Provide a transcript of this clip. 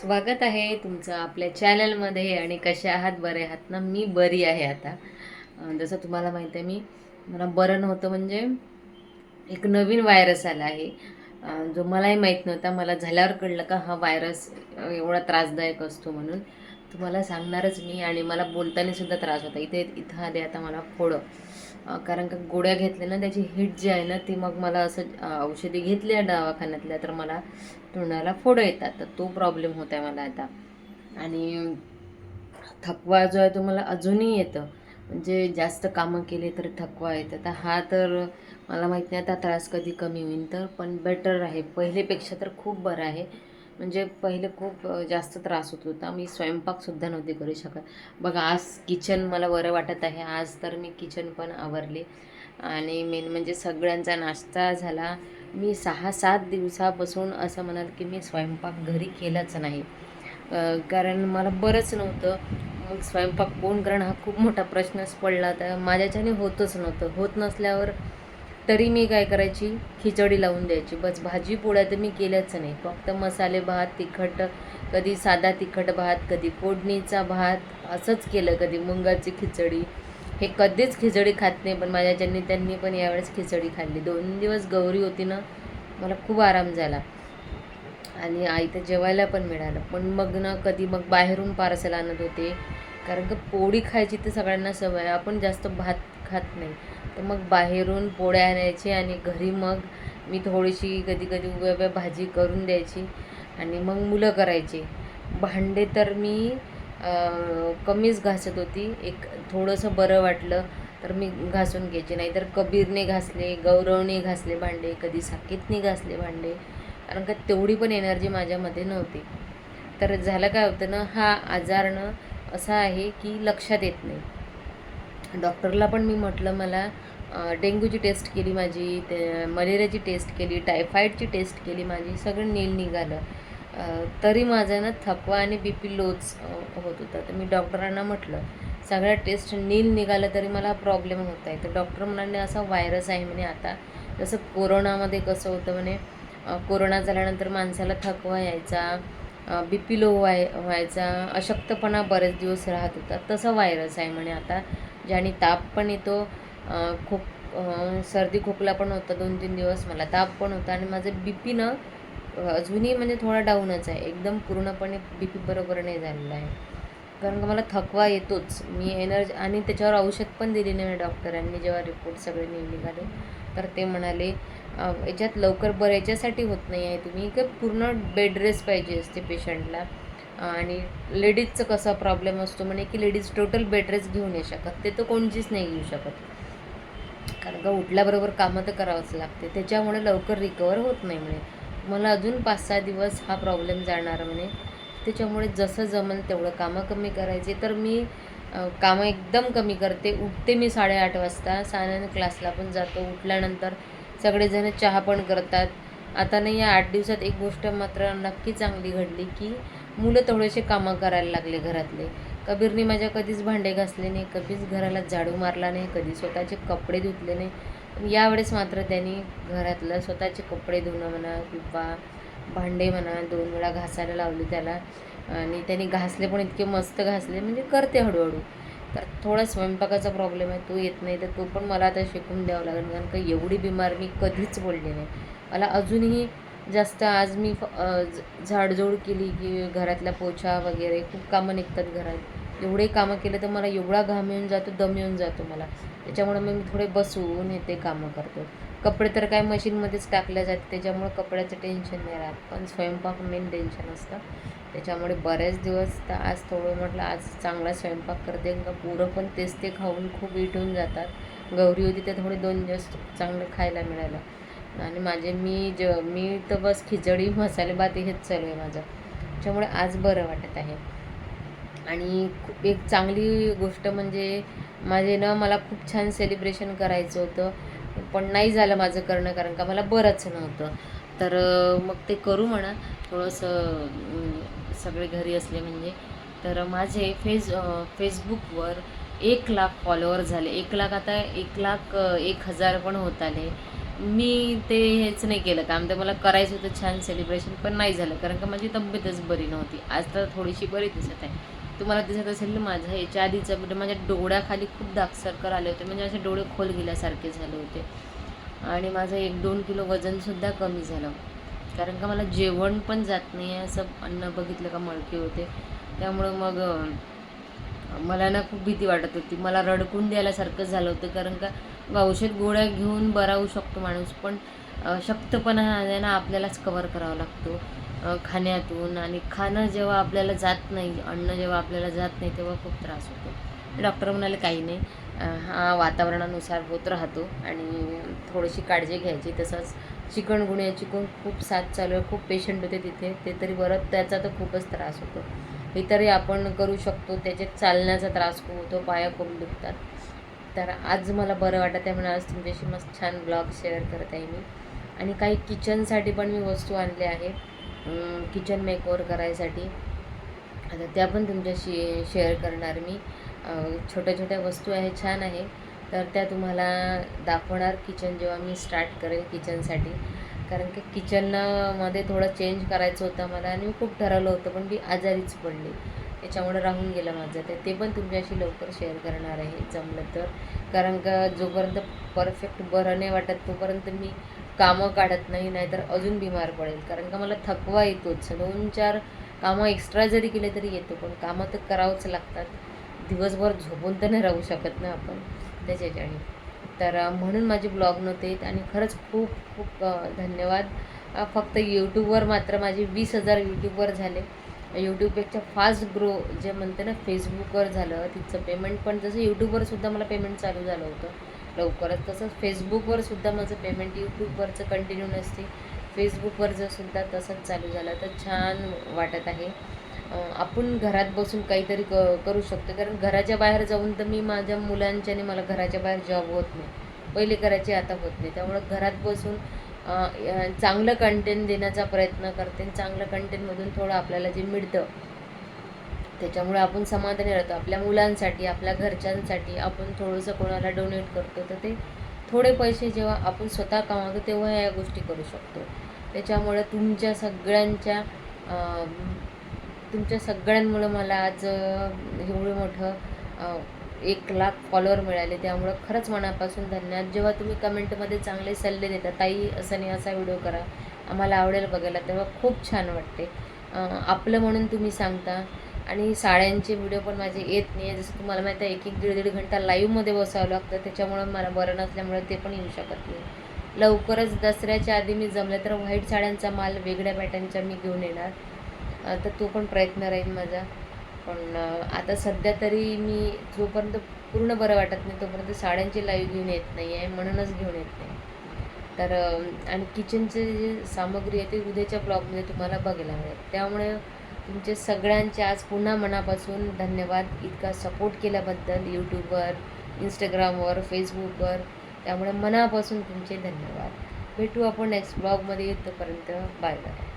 स्वागत आहे तुमचं आपल्या चॅनलमध्ये आणि कशा आहात बरे आहात ना? मी बरी आहे आता. जसं तुम्हाला माहीत आहे मी मला बरं नव्हतं म्हणजे एक नवीन व्हायरस आला आहे. जो मलाही माहीत नव्हता. मला झाल्यावर कळलं का हा व्हायरस एवढा त्रासदायक असतो म्हणून. तुम्हाला सांगणारच मी आणि मला बोलतानासुद्धा त्रास होता. इथे इथं आले आता मला फोडं. कारण का गोळ्या घेतल्या ना त्याची हिट जी आहे ना ती मग मला असं औषधी घेतल्या दवाखान्यातल्या तर मला तोंडाला फोडं येतात. तर तो प्रॉब्लेम होत आहे मला आता. आणि थकवा जो आहे तो मला अजूनही येतं. म्हणजे जास्त कामं केले तर थकवा येतं. तर हा तर मला माहीत नाही आता त्रास कधी कमी होईल तर पण बेटर आहे. पहिलेपेक्षा तर खूप बरं आहे. म्हणजे पहिले खूप जास्त त्रास होत होता. मी स्वयंपाकसुद्धा नव्हते करू शकत. बघा आज किचन मला बरं वाटत आहे. आज तर मी किचन पण आवरले. आणि मेन म्हणजे सगळ्यांचा नाश्ता झाला. मी सहा सात दिवसापासून असं म्हणाल की मी स्वयंपाक घरी केलाच नाही. कारण मला बरंच नव्हतं. मग स्वयंपाक कोण करणं हा खूप मोठा प्रश्नच पडला. तर माझ्याच्याने होतच नव्हतं. होत नसल्यावर तरी मी काय करायची? खिचडी लावून द्यायची. बस भाजी पोळ्या तर मी केल्याच नाही. फक्त मसाले भात तिखट कधी साधा तिखट भात कधी फोडणीचा भात असंच केलं कधी मुंगाची खिचडी. हे कधीच खिचडी खात नाही पण माझ्याच्यानी त्यांनी पण यावेळेस खिचडी खाल्ली. दोन दिवस गौरी होती ना मला खूप आराम झाला. आणि आई तर जेवायला पण मिळालं. पण मग ना कधी मग बाहेरून पार्सल आणत होते. कारण का पोळी खायची तर सगळ्यांना सवय आहे. आपण जास्त भात खात नाही. तर मग बाहेरून पोळ्या आणायची आणि घरी मग मी थोडीशी कधी कधी उभ्या उभ्या भाजी करून द्यायची आणि मग मुलं करायची. भांडे तर मी कमीच घासत होती. एक थोडंसं बरं वाटलं तर मी घासून घ्यायचे. नाहीतर कबीरने घासले गौरवने घासले भांडे कधी साकेतने घासले भांडे. कारण का तेवढी पण एनर्जी माझ्यामध्ये नव्हती. तर झालं काय होतं ना हा आजारनं असा आहे की लक्षात येत नाही. डॉक्टरला पण मी म्हटलं मला डेंग्यूची टेस्ट केली माझी ते मलेरियाची टेस्ट केली टायफॉईडची टेस्ट केली माझी सगळं नील निघालं. तरी माझं ना थकवा आणि बी पी लोच होत होता. तर मी डॉक्टरांना म्हटलं सगळ्या टेस्ट नील निघालं तरी मला प्रॉब्लेम होत आहे. तर डॉक्टर म्हणाले असा व्हायरस आहे म्हणे आता. जसं कोरोनामध्ये कसं होतं म्हणे कोरोना झाल्यानंतर माणसाला थकवा यायचा बी पी लो व्हाय व्हायचा अशक्तपणा बरेच दिवस राहत होता तसं व्हायरस आहे म्हणे आता. ज्याने ताप पण येतो खूप सर्दी खोकला पण होता दोन तीन दिवस मला ताप पण होता आणि माझं बी पी ना अजूनही म्हणजे थोडा डाऊनच आहे. एकदम पूर्णपणे बी पी बरोबर नाही झालेला आहे. कारण का मला थकवा येतोच. मी एनर्जी आणि त्याच्यावर औषध पण दिली नाही डॉक्टरांनी जेव्हा रिपोर्ट सगळे निघाले. तर ते म्हणाले याच्यात लवकर बरं याच्यासाठी होत नाही आहे तुम्ही. की पूर्ण बेड रेस्ट पाहिजे असते पेशंटला आणि लेडीजचं कसा प्रॉब्लेम असतो म्हणे की लेडीज टोटल बेडरेस घेऊन घेऊ नाही शकत. ते तर कोणचीच नाही घेऊ शकत. कारण का उठल्याबरोबर कामं तर करावंच लागते. त्याच्यामुळे लवकर रिकवर होत नाही म्हणे. मला अजून पाच सहा दिवस हा प्रॉब्लेम जाणार म्हणे. त्याच्यामुळे जसं जमेल तेवढं कामं कमी करायचे. तर मी कामं एकदम कमी करते. उठते मी साडेआठ वाजता. साण्यानं क्लासला पण जातो. उठल्यानंतर सगळेजण चहा पण करतात. आता नाही या आठ दिवसात एक गोष्ट मात्र नक्की चांगली घडली की मुलं थोडेसे कामं करायला लागले घरातले. कबीरने माझ्या कधीच भांडे घासले नाही कधीच घराला झाडू मारला नाही कधी स्वतःचे कपडे धुतले नाही. पण यावेळेस मात्र त्यांनी घरातलं स्वतःचे कपडे धुणं म्हणा किंवा भांडे म्हणा दोन वेळा घासायला लावले त्याला. आणि त्यांनी घासले पण इतके मस्त घासले म्हणजे करते हळूहळू. तर थोडा स्वयंपाकाचा प्रॉब्लेम आहे तो येत नाही तर तो पण मला आता शिकून द्यावा लागेल कारण का एवढी बिमार मी कधीच बोलली नाही. मला अजूनही जास्त आज मी फ- केली की घरातला पोछा वगैरे खूप कामं निघतात घरात. एवढे कामं केले तर मला एवढा घाम येऊन जातो दम येऊन जातो मला. त्याच्यामुळे मी थोडे बसून हे ते कामं करतो. कपडे तर काय मशीनमध्येच टाकल्या जाते त्याच्यामुळे कपड्याचं टेन्शन नाही राहत. पण स्वयंपाक मेन टेन्शन असतं. त्याच्यामुळे बरेच दिवस तर आज थोडं म्हटलं आज चांगला स्वयंपाक करते का पोरं पण तेच ते खाऊन खूप इटून जातात. गौरी होती तर थोडे दोन दिवस चांगलं खायला मिळालं. आणि माझे मी ज मी तर बस खिचडी मसाले भात हेच चालू आहे माझं. त्याच्यामुळे आज बरं वाटत आहे. आणि खूप एक चांगली गोष्ट म्हणजे माझे ना मला खूप छान सेलिब्रेशन करायचं होतं. पण नाही झालं माझं करणं कारण का मला बरंच नव्हतं. तर मग ते करू म्हणा. थोडंसं सगळे घरी असले म्हणजे. तर माझे फेस फेसबुकवर एक लाख फॉलोअर झाले. एक लाख आता एक लाख एक हजार पण होत आले. मी ते हेच नाही केलं. काम तर मला करायचं होतं छान सेलिब्रेशन पण नाही झालं. कारण का माझी तब्येतच बरी नव्हती. आज तर थोडीशी बरी दिसत आहे. तुम्हाला दिसत असेल ना माझं याच्या आधीचं म्हणजे माझ्या डोळ्याखाली खूप दाग आले होते. म्हणजे असे डोळे खोल गेल्यासारखे झाले होते. आणि माझं एक दोन किलो वजनसुद्धा कमी झालं. कारण का मला जेवण पण जात नाही आहे. असं अन्न बघितलं का मळके होते. त्यामुळं मग मला ना खूप भीती वाटत होती. मला रडकून द्यायलासारखं झालं होतं कारण का औषध गोळ्या घेऊन बरा होऊ शकतो माणूस पण शक्तपणा हा आहे ना आपल्यालाच कवर करावा लागतो खाण्यातून. आणि खाणं जेव्हा आपल्याला जात नाही अन्न जेव्हा आपल्याला जात नाही तेव्हा खूप त्रास होतो. डॉक्टर म्हणाले काही नाही हा वातावरणानुसार होत राहतो आणि थोडीशी काळजी घ्यायची. तसंच चिकनगुन्ह्याची पण खूप साथ चालू आहे खूप पेशंट होते तिथे ते तरी बरं त्याचा तर खूपच त्रास होतो. इतरही आपण करू शकतो त्याच्यात चालण्याचा त्रास होतो पाया खूप दुखतात. तर आज मला बरं वाटत आहे म्हणून आज तुमच्याशी मस्त छान ब्लॉग शेअर करत आहे मी. आणि काही किचनसाठी पण मी वस्तू आणल्या आहे किचन मेकओवर करायसाठी. आता त्या पण तुमच्याशी शेअर करणार मी. छोट्या छोट्या वस्तू आहे छान आहे. तर त्या तुम्हाला दाखवणार किचन जेव्हा मी स्टार्ट करेल किचनसाठी कारण की किचनमध्ये थोडं चेंज करायचं होतं मला आणि मी खूप ठरवलं होतं पण मी आजारीच पडली. त्याच्यामुळे राहून गेलं माझं. तर ते पण तुमच्याशी लवकर शेअर करणार आहे जमलं तर. कारण का जोपर्यंत परफेक्ट बरं नाही वाटत तोपर्यंत मी कामं काढत नाही नाहीतर अजून बिमार पडेल. कारण का मला थकवा येतोच. दोन चार कामं एक्स्ट्रा जरी केले तरी येतो पण कामं तर करावंच लागतात. दिवसभर झोपून तर नाही राहू शकत ना आपण. त्याच्याच्याने. तर म्हणून माझे ब्लॉग नव्हते आणि खरंच खूप खूप धन्यवाद. फक्त यूट्यूबवर मात्र माझे वीस हजार यूट्यूबवर झाले. यूट्यूबपेक्षा फास्ट ग्रो जे म्हणते ना फेसबुकवर झालं तिचं पेमेंट पण जसं यूट्यूबवर सुद्धा मला पेमेंट चालू झालं होतं. लवकरच तसंच फेसबुकवर सुद्धा माझं पेमेंट यूट्यूबवरचं कंटिन्यू नसते. फेसबुकवरचं सुद्धा तसंच चालू झालं तर छान वाटत आहे. आपण घरात बसून काहीतरी क करू शकतो. कारण घराच्या बाहेर जाऊन तर मी माझ्या मुलांच्याने मला घराच्या बाहेर जॉब होत नाही. पहिले करायचे आता होत नाही. त्यामुळं घरात बसून चांगलं कंटेंट देण्याचा प्रयत्न करते. आणि चांगलं कंटेंटमधून थोडं आपल्याला जे मिळतं त्याच्यामुळे आपण समाधानी राहतो. आपल्या मुलांसाठी आपल्या घरच्यांसाठी आपण थोडंसं कोणाला डोनेट करतो तर ते थोडे पैसे जेव्हा आपण स्वतः कमावतो तेव्हा या गोष्टी करू शकतो. त्याच्यामुळे तुमच्या सगळ्यांच्या तुमच्या सगळ्यांमुळं मला आज एवढं मोठं एक लाख फॉलोअर मिळाले. त्यामुळं खरंच मनापासून धन्यवाद. जेव्हा तुम्ही कमेंटमध्ये चांगले सल्ले देता ताई असं नाही असा व्हिडिओ करा आम्हाला आवडेल बघायला तेव्हा खूप छान वाटते. आपलं म्हणून तुम्ही सांगता आणि साड्यांचे व्हिडिओ पण माझे येत नाही आहे जसं तुम्हाला माहिती आहे एक एक दीड दीड घंटा लाईव्हमध्ये बसावं लागतं. त्याच्यामुळं मला बरं नसल्यामुळे ते पण येऊ शकत नाही. लवकरच दसऱ्याच्या आधी मी जमलं तर व्हाईट साड्यांचा माल वेगळ्या पॅटर्नचा मी घेऊन येणार. तर तो पण प्रयत्न राहील माझा. पण आता सध्या तरी मी जोपर्यंत पूर्ण बरं वाटत नाही तोपर्यंत साड्यांची लाईव्ह घेऊन येत नाही आहे म्हणूनच घेऊन येत नाही. तर आणि किचनचे जे सामग्री आहे ते उद्याच्या ब्लॉगमध्ये तुम्हाला बघायला मिळेल. त्यामुळे तुमचे सगळ्यांचे आज पुन्हा मनापासून धन्यवाद. इतका सपोर्ट केल्याबद्दल यूट्यूबवर इंस्टाग्रामवर फेसबुकवर त्यामुळे मनापासून तुमचे धन्यवाद. भेटू आपण नेक्स्ट ब्लॉगमध्ये तोपर्यंत बाय बाय